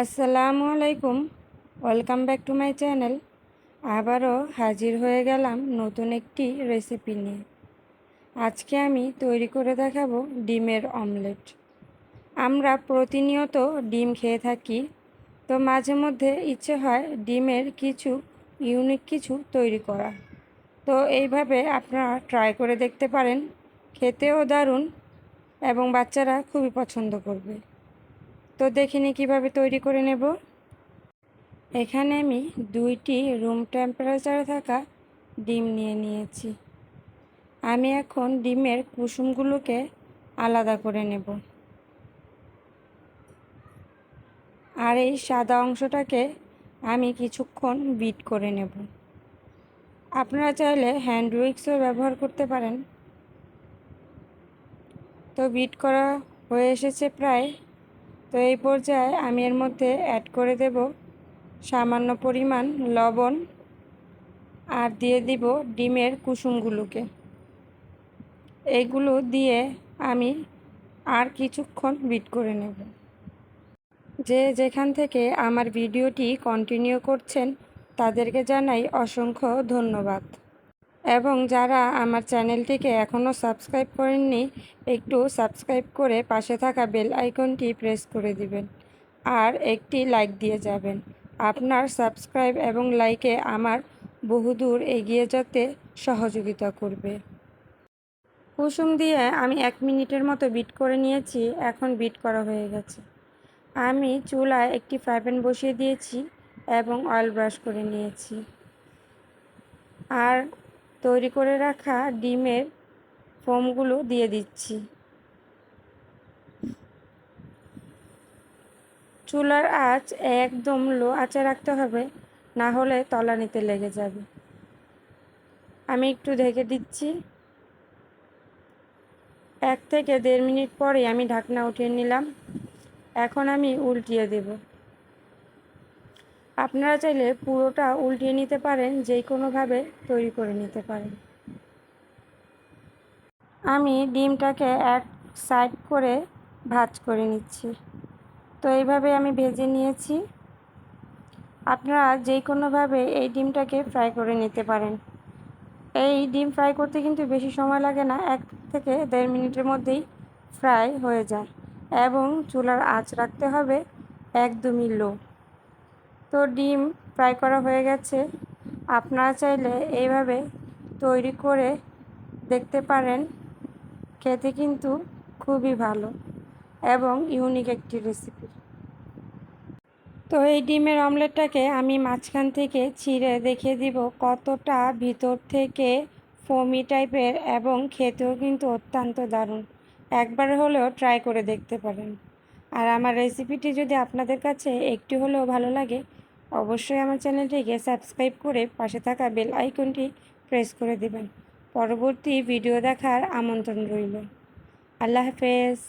আসসালামু আলাইকুম। Welcome back to my channel. আবারও হাজির হয়ে গেলাম নতুন একটি রেসিপি নিয়ে। আজকে আমি তৈরি করে দেখাবো ডিমের অমলেট। আমরা প্রতিনিয়ত ডিম খেয়ে থাকি, তো মাঝে মধ্যে ইচ্ছে হয় ডিমের কিছু, ইউনিক কিছু তৈরি করা। তো এইভাবে আপনারা ট্রাই করে দেখতে পারেন, খেতেও দারুণ এবং বাচ্চারা খুবই পছন্দ করবে। তো দেখিনি কীভাবে তৈরি করে নেব। এখানে আমি দুইটি রুম টেম্পারেচারে থাকা ডিম নিয়ে নিয়েছি। আমি এখন ডিমের কুসুমগুলোকে আলাদা করে নেব। আর এই সাদা অংশটাকে আমি কিছুক্ষণ বিট করে নেব। আপনারা চাইলে হ্যান্ড উইক্সও ব্যবহার করতে পারেন। তো বিট করা হয়ে এসেছে প্রায় তো এই পর্যায়ে আমি এর মধ্যে অ্যাড করে দেব সামান্য পরিমাণ লবণ আর দিয়ে দিব ডিমের কুসুমগুলোকে। এইগুলো দিয়ে আমি আর কিছুক্ষণ বিট করে নেব। যে যেখান থেকে আমার ভিডিওটি কন্টিনিউ করছেন, তাদেরকে জানাই অসংখ্য ধন্যবাদ। এবং যারা আমার চ্যানেলটিকে এখনও সাবস্ক্রাইব করেননি, একটু সাবস্ক্রাইব করে পাশে থাকা বেল আইকনটি প্রেস করে দিবেন আর একটি লাইক দিয়ে যাবেন। আপনার সাবস্ক্রাইব এবং লাইকে আমার বহুদূর এগিয়ে যেতে সহযোগিতা করবে। কুসুম দিয়ে আমি এক মিনিটের মতো বিট করে নিয়েছি, এখন বিট করা হয়ে গেছে। আমি চুলায় একটি ফ্রাই প্যান বসিয়ে দিয়েছি এবং অয়েল ব্রাশ করে নিয়েছি। আর তৈরি করে রাখা ডিমের ফোমগুলো দিয়ে দিচ্ছি। চুলার আঁচ একদম লো আঁচে রাখতে হবে, না হলে তলানিতে লেগে যাবে। আমি একটু ঢেকে দিচ্ছি। এক থেকে দেড় মিনিট পরে আমি ঢাকনা উঠিয়ে নিলাম। এখন আমি উল্টিয়ে দেব। আপনারা চাইলে পুরোটা উল্টিয়ে নিতে পারেন যে কোনোভাবে তৈরি করে নিতে পারেন। আমি ডিমটাকে এক সাইড করে ভাজ করে নিচ্ছি। তো এইভাবে আমি ভেজে নিয়েছি। আপনারা যে কোনোভাবে এই ডিমটাকে ফ্রাই করে নিতে পারেন। এই ডিম ফ্রাই করতে কিন্তু বেশি সময় লাগে না, এক থেকে দেড় মিনিটের মধ্যেই ফ্রাই হয়ে যায় এবং চুলার আঁচ রাখতে হবে একদমই লো। তো ডিম ফ্রাই করা হয়ে গেছে। আপনারা চাইলে এইভাবে তৈরি করে দেখতে পারেন। খেতে কিন্তু খুবই ভালো এবং ইউনিক একটি রেসিপি তো এই ডিমের অমলেটটাকে আমি মাঝখান থেকে ছিঁড়ে দেখিয়ে দিব কতটা ভিতর থেকে ফমি টাইপের এবং খেতেও কিন্তু অত্যন্ত দারুণ। একবার হলেও ট্রাই করে দেখতে পারেন। আর আমার রেসিপিটি যদি আপনাদের কাছে একটু হলেও ভালো লাগে, অবশ্যই আমার চ্যানেলটিকে সাবস্ক্রাইব করে পাশে থাকা বেল আইকনটি প্রেস করে দেবেন। পরবর্তী ভিডিও দেখার আমন্ত্রণ রইল। আল্লাহ হাফেজ।